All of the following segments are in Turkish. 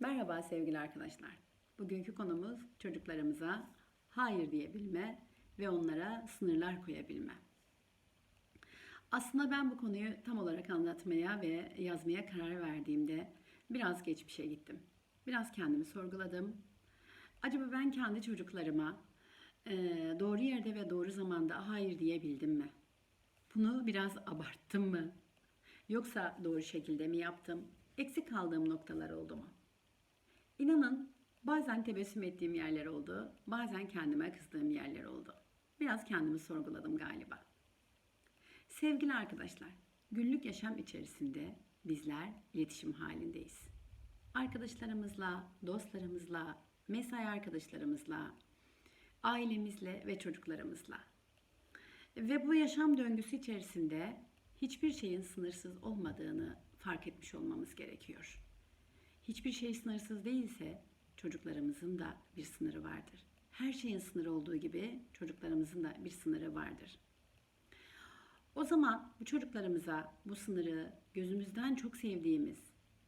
Merhaba sevgili arkadaşlar. Bugünkü konumuz çocuklarımıza hayır diyebilme ve onlara sınırlar koyabilme. Aslında ben bu konuyu tam olarak anlatmaya ve yazmaya karar verdiğimde biraz geçmişe gittim. Biraz kendimi sorguladım. Acaba ben kendi çocuklarıma doğru yerde ve doğru zamanda hayır diyebildim mi? Bunu biraz abarttım mı? Yoksa doğru şekilde mi yaptım? Eksik kaldığım noktalar oldu mu? İnanın bazen tebessüm ettiğim yerler oldu, bazen kendime kızdığım yerler oldu. Biraz kendimi sorguladım galiba. Sevgili arkadaşlar, günlük yaşam içerisinde bizler iletişim halindeyiz. Arkadaşlarımızla, dostlarımızla, mesai arkadaşlarımızla, ailemizle ve çocuklarımızla. Ve bu yaşam döngüsü içerisinde hiçbir şeyin sınırsız olmadığını fark etmiş olmamız gerekiyor. Hiçbir şey sınırsız değilse çocuklarımızın da bir sınırı vardır. Her şeyin sınırı olduğu gibi çocuklarımızın da bir sınırı vardır. O zaman bu çocuklarımıza bu sınırı gözümüzden çok sevdiğimiz,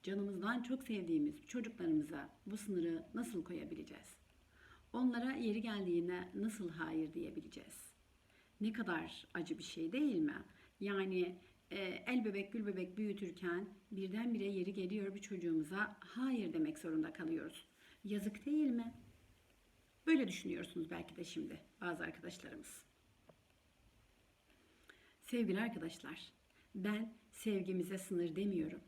canımızdan çok sevdiğimiz çocuklarımıza bu sınırı nasıl koyabileceğiz? Onlara yeri geldiğinde nasıl hayır diyebileceğiz? Ne kadar acı bir şey değil mi? Yani el bebek gül bebek büyütürken birdenbire yeri geliyor bir çocuğumuza hayır demek zorunda kalıyoruz. Yazık değil mi? Böyle düşünüyorsunuz belki de şimdi bazı arkadaşlarımız. Sevgili arkadaşlar, ben sevgimize sınır demiyorum.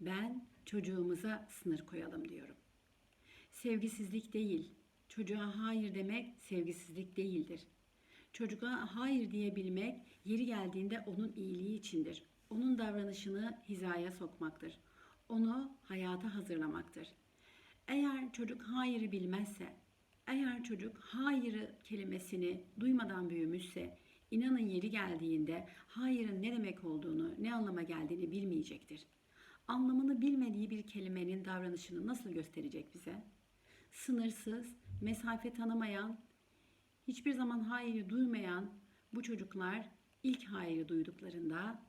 Ben çocuğumuza sınır koyalım diyorum. Sevgisizlik değil, çocuğa hayır demek sevgisizlik değildir. Çocuğa hayır diyebilmek yeri geldiğinde onun iyiliği içindir. Onun davranışını hizaya sokmaktır. Onu hayata hazırlamaktır. Eğer çocuk hayırı bilmezse, eğer çocuk hayırı kelimesini duymadan büyümüşse, inanın yeri geldiğinde hayırın ne demek olduğunu, ne anlama geldiğini bilmeyecektir. Anlamını bilmediği bir kelimenin davranışını nasıl gösterecek bize? Sınırsız, mesafe tanımayan, hiçbir zaman hayırı duymayan bu çocuklar ilk hayırı duyduklarında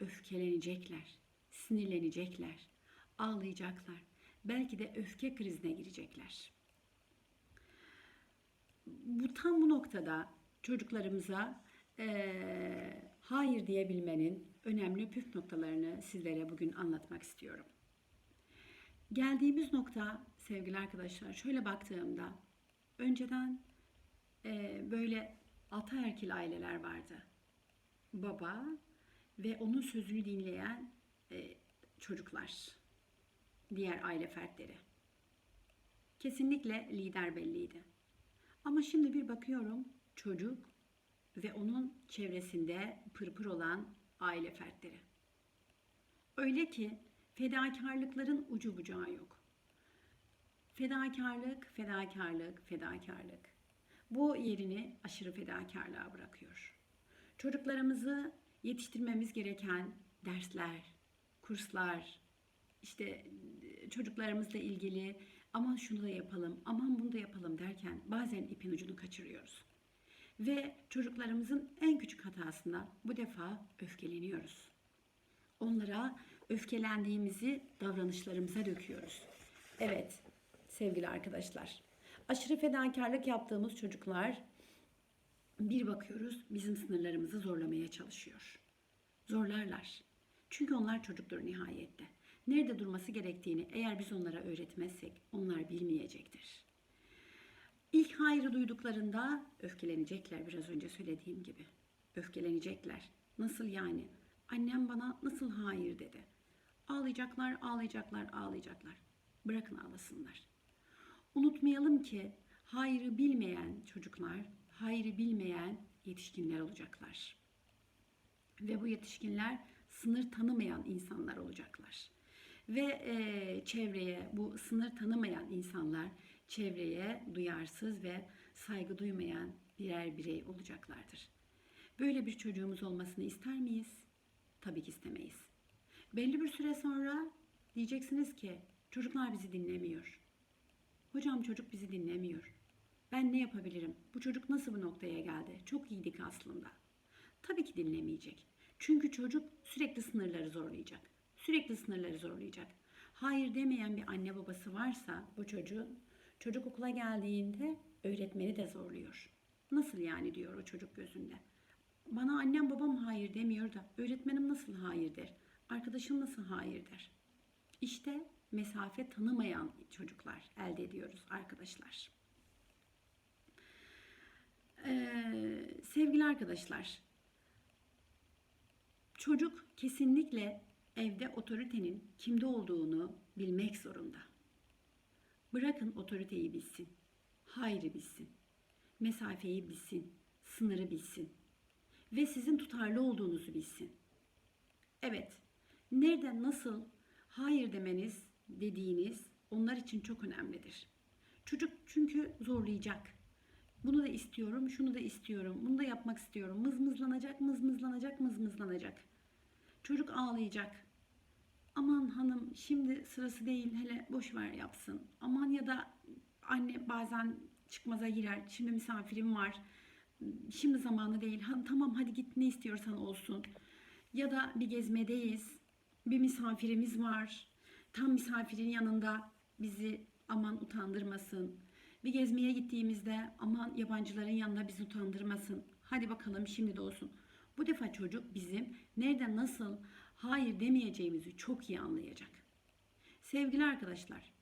öfkelenecekler, sinirlenecekler, ağlayacaklar. Belki de öfke krizine girecekler. Bu tam bu noktada çocuklarımıza eee, hayır diyebilmenin önemli püf noktalarını sizlere bugün anlatmak istiyorum. Geldiğimiz nokta sevgili arkadaşlar şöyle baktığımda önceden e, böyle ataerkil aileler vardı. Baba ve onun sözünü dinleyen e, çocuklar, diğer aile fertleri. Kesinlikle lider belliydi. Ama şimdi bir bakıyorum çocuk ve onun çevresinde pırpır olan aile fertleri. Öyle ki fedakarlıkların ucu bucağı yok. Fedakarlık, fedakarlık, fedakarlık. Bu yerini aşırı fedakarlığa bırakıyor. Çocuklarımızı yetiştirmemiz gereken dersler, kurslar, işte e, çocuklarımızla ilgili aman şunu da yapalım, aman bunu da yapalım derken bazen ipin ucunu kaçırıyoruz. Ve çocuklarımızın en küçük hatasına bu defa öfkeleniyoruz. Onlara öfkelendiğimizi davranışlarımıza döküyoruz. Evet sevgili arkadaşlar. Aşırı fedakarlık yaptığımız çocuklar bir bakıyoruz bizim sınırlarımızı zorlamaya çalışıyor. Zorlarlar. Çünkü onlar çocuktur nihayette. Nerede durması gerektiğini eğer biz onlara öğretmezsek onlar bilmeyecektir. İlk hayrı duyduklarında öfkelenecekler biraz önce söylediğim gibi. Öfkelenecekler. Nasıl yani? Annem bana nasıl hayır dedi. Ağlayacaklar, ağlayacaklar, ağlayacaklar. Bırakın ağlasınlar. Unutmayalım ki hayrı bilmeyen çocuklar, hayrı bilmeyen yetişkinler olacaklar. Ve bu yetişkinler sınır tanımayan insanlar olacaklar. Ve e, çevreye bu sınır tanımayan insanlar çevreye duyarsız ve saygı duymayan birer birey olacaklardır. Böyle bir çocuğumuz olmasını ister miyiz? Tabii ki istemeyiz. Belli bir süre sonra diyeceksiniz ki çocuklar bizi dinlemiyor. Hocam çocuk bizi dinlemiyor. Ben ne yapabilirim? Bu çocuk nasıl bu noktaya geldi? Çok iyiydik aslında. Tabii ki dinlemeyecek. Çünkü çocuk sürekli sınırları zorlayacak. Sürekli sınırları zorlayacak. Hayır demeyen bir anne babası varsa bu çocuğun çocuk okula geldiğinde öğretmeni de zorluyor. Nasıl yani diyor o çocuk gözünde. Bana annem babam hayır demiyor da öğretmenim nasıl hayır der? Arkadaşım nasıl hayır der? İşte mesafe tanımayan çocuklar elde ediyoruz arkadaşlar. Ee, sevgili arkadaşlar, çocuk kesinlikle evde otoritenin kimde olduğunu bilmek zorunda. Bırakın otoriteyi bilsin, hayrı bilsin, mesafeyi bilsin, sınırı bilsin ve sizin tutarlı olduğunuzu bilsin. Evet, nereden nasıl hayır demeniz dediğiniz onlar için çok önemlidir. Çocuk çünkü zorlayacak. Bunu da istiyorum, şunu da istiyorum, bunu da yapmak istiyorum. Mızmızlanacak, mızmızlanacak, mızmızlanacak. Çocuk ağlayacak. Aman hanım şimdi sırası değil hele boş ver yapsın. Aman ya da anne bazen çıkmaza girer. Şimdi misafirim var. Şimdi zamanı değil. Ha, tamam hadi git ne istiyorsan olsun. Ya da bir gezmedeyiz. Bir misafirimiz var. Tam misafirin yanında bizi aman utandırmasın. Bir gezmeye gittiğimizde aman yabancıların yanında bizi utandırmasın. Hadi bakalım şimdi de olsun. Bu defa çocuk bizim nereden nasıl hayır demeyeceğimizi çok iyi anlayacak. Sevgili arkadaşlar,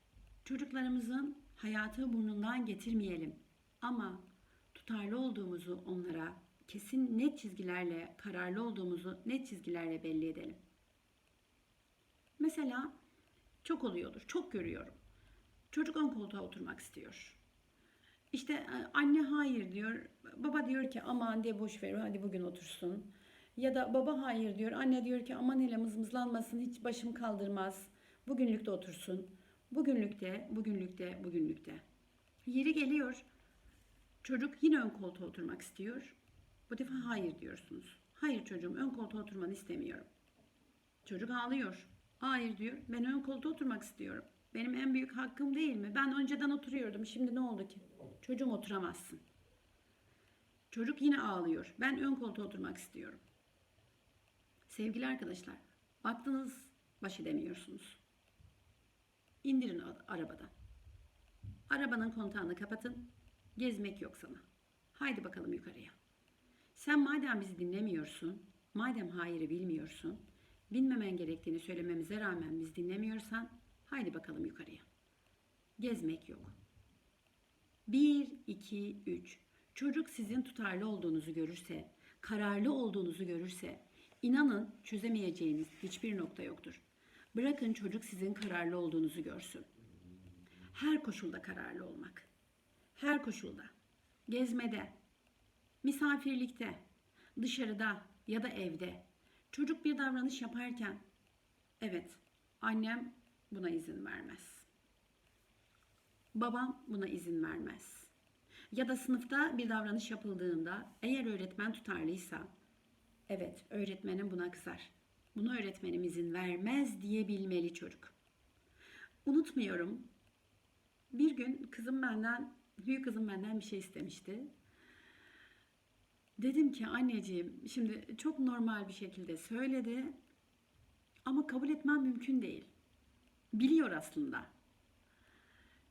çocuklarımızın hayatı burnundan getirmeyelim. Ama tutarlı olduğumuzu onlara kesin net çizgilerle, kararlı olduğumuzu net çizgilerle belli edelim. Mesela çok oluyordur, çok görüyorum. Çocuk ön koltuğa oturmak istiyor. İşte e, anne hayır diyor. Baba diyor ki aman diye boş ver hadi bugün otursun. Ya da baba hayır diyor. Anne diyor ki aman hele mızmızlanmasın hiç başım kaldırmaz. Bugünlük de otursun. Bugünlükte, bugünlükte, bugünlükte. Yeri geliyor. Çocuk yine ön koltuğa oturmak istiyor. Bu defa hayır diyorsunuz. Hayır çocuğum ön koltuğa oturmanı istemiyorum. Çocuk ağlıyor. Hayır diyor. Ben ön koltuğa oturmak istiyorum. Benim en büyük hakkım değil mi? Ben önceden oturuyordum. Şimdi ne oldu ki? Çocuğum oturamazsın. Çocuk yine ağlıyor. Ben ön koltuğa oturmak istiyorum. Sevgili arkadaşlar, baktınız baş edemiyorsunuz. İndirin arabadan. Arabanın kontağını kapatın. Gezmek yok sana. Haydi bakalım yukarıya. Sen madem bizi dinlemiyorsun, madem hayırı bilmiyorsun, bilmemen gerektiğini söylememize rağmen biz dinlemiyorsan, haydi bakalım yukarıya. Gezmek yok. 1, 2, 3. Çocuk sizin tutarlı olduğunuzu görürse, kararlı olduğunuzu görürse, inanın çözemeyeceğiniz hiçbir nokta yoktur. Bırakın çocuk sizin kararlı olduğunuzu görsün. Her koşulda kararlı olmak. Her koşulda. Gezmede, misafirlikte, dışarıda ya da evde. Çocuk bir davranış yaparken, evet annem buna izin vermez. Babam buna izin vermez. Ya da sınıfta bir davranış yapıldığında eğer öğretmen tutarlıysa evet öğretmenim buna kızar. Bunu öğretmenim izin vermez diyebilmeli çocuk. Unutmuyorum. Bir gün kızım benden, büyük kızım benden bir şey istemişti. Dedim ki anneciğim şimdi çok normal bir şekilde söyledi ama kabul etmem mümkün değil. Biliyor aslında.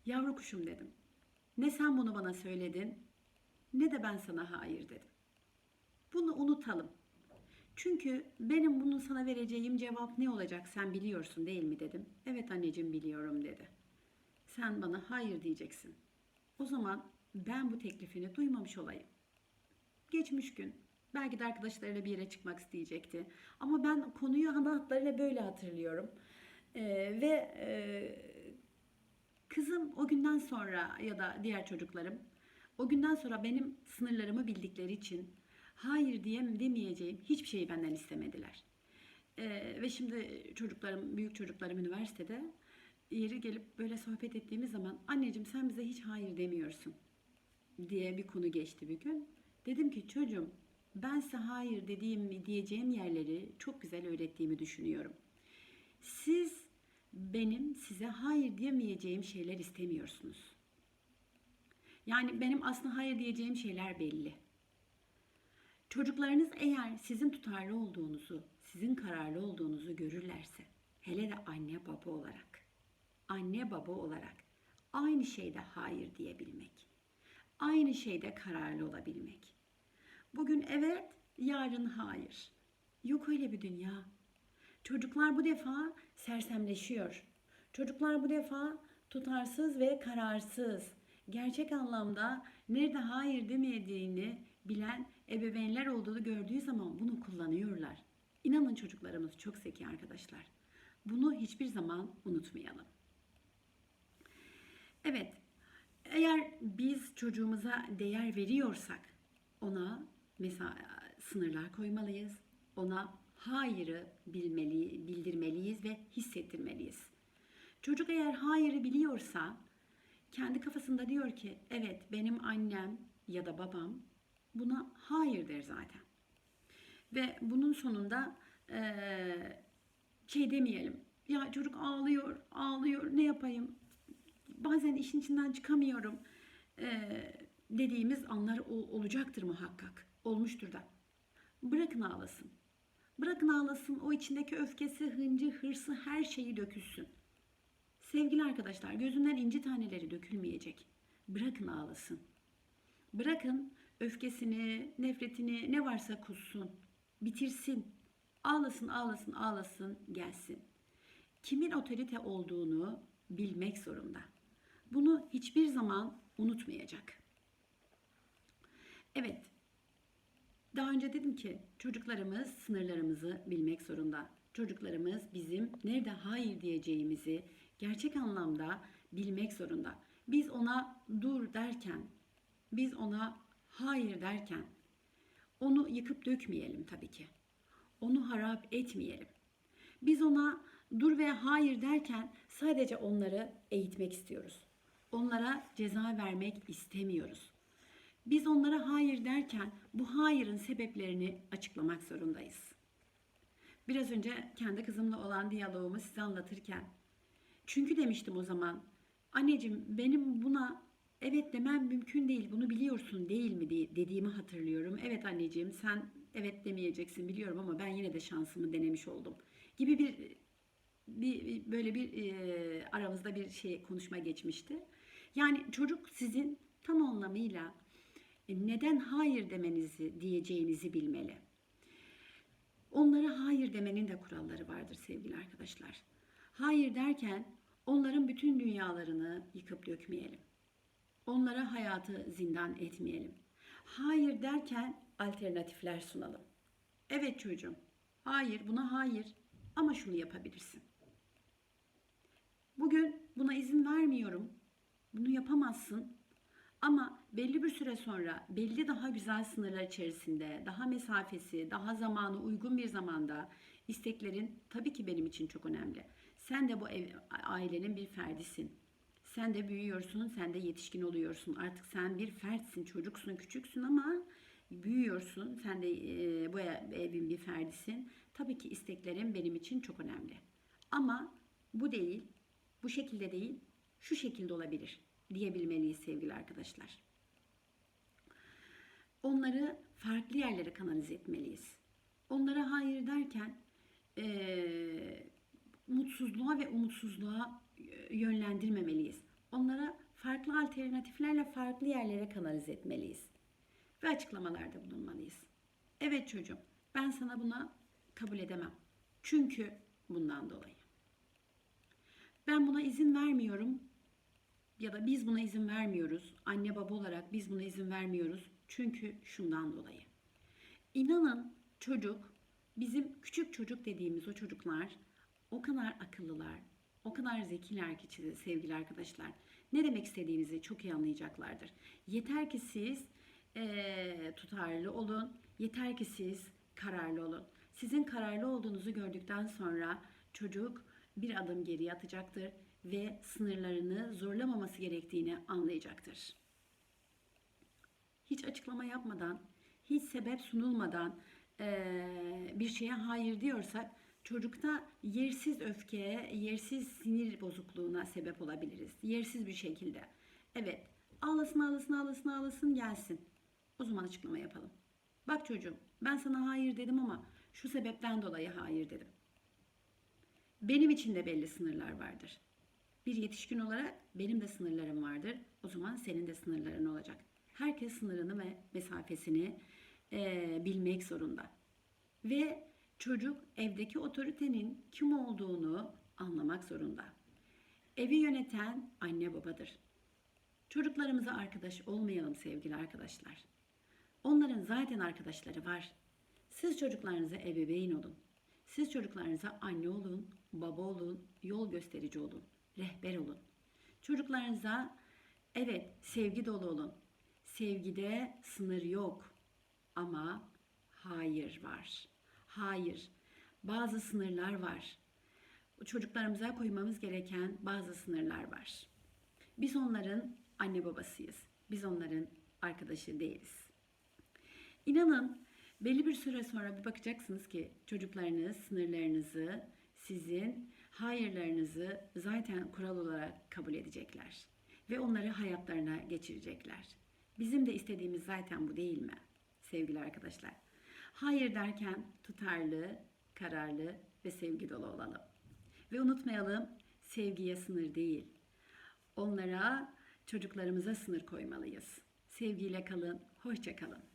Yavru kuşum dedim. Ne sen bunu bana söyledin ne de ben sana hayır dedim. Bunu unutalım. Çünkü benim bunun sana vereceğim cevap ne olacak sen biliyorsun değil mi dedim. Evet anneciğim biliyorum dedi. Sen bana hayır diyeceksin. O zaman ben bu teklifini duymamış olayım. Geçmiş gün. Belki de arkadaşlarıyla bir yere çıkmak isteyecekti. Ama ben konuyu ana hatlarıyla böyle hatırlıyorum. Ee, ve e, kızım o günden sonra ya da diğer çocuklarım o günden sonra benim sınırlarımı bildikleri için hayır diyem demeyeceğim hiçbir şeyi benden istemediler. Ee, ve şimdi çocuklarım, büyük çocuklarım üniversitede yeri gelip böyle sohbet ettiğimiz zaman anneciğim sen bize hiç hayır demiyorsun diye bir konu geçti bir gün. Dedim ki çocuğum ben size hayır dediğim diyeceğim yerleri çok güzel öğrettiğimi düşünüyorum. Siz benim size hayır diyemeyeceğim şeyler istemiyorsunuz. Yani benim aslında hayır diyeceğim şeyler belli. Çocuklarınız eğer sizin tutarlı olduğunuzu, sizin kararlı olduğunuzu görürlerse, hele de anne baba olarak anne baba olarak aynı şeyde hayır diyebilmek. Aynı şeyde kararlı olabilmek. Bugün evet, yarın hayır. Yok öyle bir dünya. Çocuklar bu defa sersemleşiyor. Çocuklar bu defa tutarsız ve kararsız. Gerçek anlamda nerede hayır demediğini bilen ebeveynler olduğunu gördüğü zaman bunu kullanıyorlar. İnanın çocuklarımız çok zeki arkadaşlar. Bunu hiçbir zaman unutmayalım. Evet, eğer biz çocuğumuza değer veriyorsak ona mesela sınırlar koymalıyız. Ona hayırı bilmeli, bildirmeliyiz ve hissettirmeliyiz. Çocuk eğer hayırı biliyorsa kendi kafasında diyor ki evet benim annem ya da babam buna hayır der zaten. Ve bunun sonunda eee, şey demeyelim. Ya çocuk ağlıyor, ağlıyor. Ne yapayım? Bazen işin içinden çıkamıyorum. eee, dediğimiz anlar ol- olacaktır muhakkak. Olmuştur da. Bırakın ağlasın. Bırakın ağlasın. O içindeki öfkesi, hıncı, hırsı her şeyi dökülsün. Sevgili arkadaşlar, gözünden inci taneleri dökülmeyecek. Bırakın ağlasın. Bırakın öfkesini, nefretini ne varsa kussun. Bitirsin. Ağlasın, ağlasın, ağlasın, gelsin. Kimin otorite olduğunu bilmek zorunda. Bunu hiçbir zaman unutmayacak. Evet, daha önce dedim ki çocuklarımız sınırlarımızı bilmek zorunda. Çocuklarımız bizim nerede hayır diyeceğimizi gerçek anlamda bilmek zorunda. Biz ona dur derken, biz ona hayır derken onu yıkıp dökmeyelim tabii ki. Onu harap etmeyelim. Biz ona dur ve hayır derken sadece onları eğitmek istiyoruz. Onlara ceza vermek istemiyoruz. Biz onlara hayır derken bu hayırın sebeplerini açıklamak zorundayız. Biraz önce kendi kızımla olan diyaloğumu size anlatırken çünkü demiştim o zaman anneciğim benim buna evet demem mümkün değil bunu biliyorsun değil mi dediğimi hatırlıyorum. Evet anneciğim sen evet demeyeceksin biliyorum ama ben yine de şansımı denemiş oldum gibi bir bir böyle bir e, aramızda bir şey konuşma geçmişti. Yani çocuk sizin tam anlamıyla neden hayır demenizi diyeceğinizi bilmeli. Onlara hayır demenin de kuralları vardır sevgili arkadaşlar. Hayır derken onların bütün dünyalarını yıkıp dökmeyelim. Onlara hayatı zindan etmeyelim. Hayır derken alternatifler sunalım. Evet çocuğum. Hayır, buna hayır ama şunu yapabilirsin. Bugün buna izin vermiyorum. Bunu yapamazsın. Ama belli bir süre sonra belli daha güzel sınırlar içerisinde, daha mesafesi, daha zamanı uygun bir zamanda isteklerin tabii ki benim için çok önemli. Sen de bu ev, ailenin bir ferdisin. Sen de büyüyorsun, sen de yetişkin oluyorsun. Artık sen bir fertsin, çocuksun, küçüksün ama büyüyorsun. Sen de e, bu ev- evin bir ferdisin. Tabii ki isteklerin benim için çok önemli. Ama bu değil, bu şekilde değil, şu şekilde olabilir diyebilmeliyiz sevgili arkadaşlar. Onları farklı yerlere kanalize etmeliyiz. Onlara hayır derken eee, mutsuzluğa ve umutsuzluğa e, yönlendirmemeliyiz. Onlara farklı alternatiflerle farklı yerlere kanalize etmeliyiz. Ve açıklamalarda bulunmalıyız. Evet çocuğum ben sana buna kabul edemem. Çünkü bundan dolayı. Ben buna izin vermiyorum ya da biz buna izin vermiyoruz. Anne baba olarak biz buna izin vermiyoruz. Çünkü şundan dolayı. İnanın çocuk bizim küçük çocuk dediğimiz o çocuklar o kadar akıllılar, o kadar zekiler ki sevgili arkadaşlar. Ne demek istediğinizi çok iyi anlayacaklardır. Yeter ki siz eee, tutarlı olun, yeter ki siz kararlı olun. Sizin kararlı olduğunuzu gördükten sonra çocuk bir adım geriye atacaktır ve sınırlarını zorlamaması gerektiğini anlayacaktır hiç açıklama yapmadan, hiç sebep sunulmadan bir şeye hayır diyorsak çocukta yersiz öfkeye, yersiz sinir bozukluğuna sebep olabiliriz. Yersiz bir şekilde. Evet, ağlasın ağlasın ağlasın ağlasın gelsin. O zaman açıklama yapalım. Bak çocuğum ben sana hayır dedim ama şu sebepten dolayı hayır dedim. Benim için de belli sınırlar vardır. Bir yetişkin olarak benim de sınırlarım vardır. O zaman senin de sınırların olacak. Herkes sınırını ve mesafesini eee, bilmek zorunda. Ve çocuk evdeki otoritenin kim olduğunu anlamak zorunda. Evi yöneten anne babadır. Çocuklarımıza arkadaş olmayalım sevgili arkadaşlar. Onların zaten arkadaşları var. Siz çocuklarınıza ebeveyn olun. Siz çocuklarınıza anne olun, baba olun, yol gösterici olun, rehber olun. Çocuklarınıza evet sevgi dolu olun. Sevgide sınır yok ama hayır var. Hayır. Bazı sınırlar var. Çocuklarımıza koymamız gereken bazı sınırlar var. Biz onların anne babasıyız. Biz onların arkadaşı değiliz. İnanın belli bir süre sonra bir bakacaksınız ki çocuklarınız sınırlarınızı, sizin hayırlarınızı zaten kural olarak kabul edecekler. Ve onları hayatlarına geçirecekler. Bizim de istediğimiz zaten bu değil mi sevgili arkadaşlar? Hayır derken tutarlı, kararlı ve sevgi dolu olalım. Ve unutmayalım sevgiye sınır değil. Onlara, çocuklarımıza sınır koymalıyız. Sevgiyle kalın, hoşça kalın.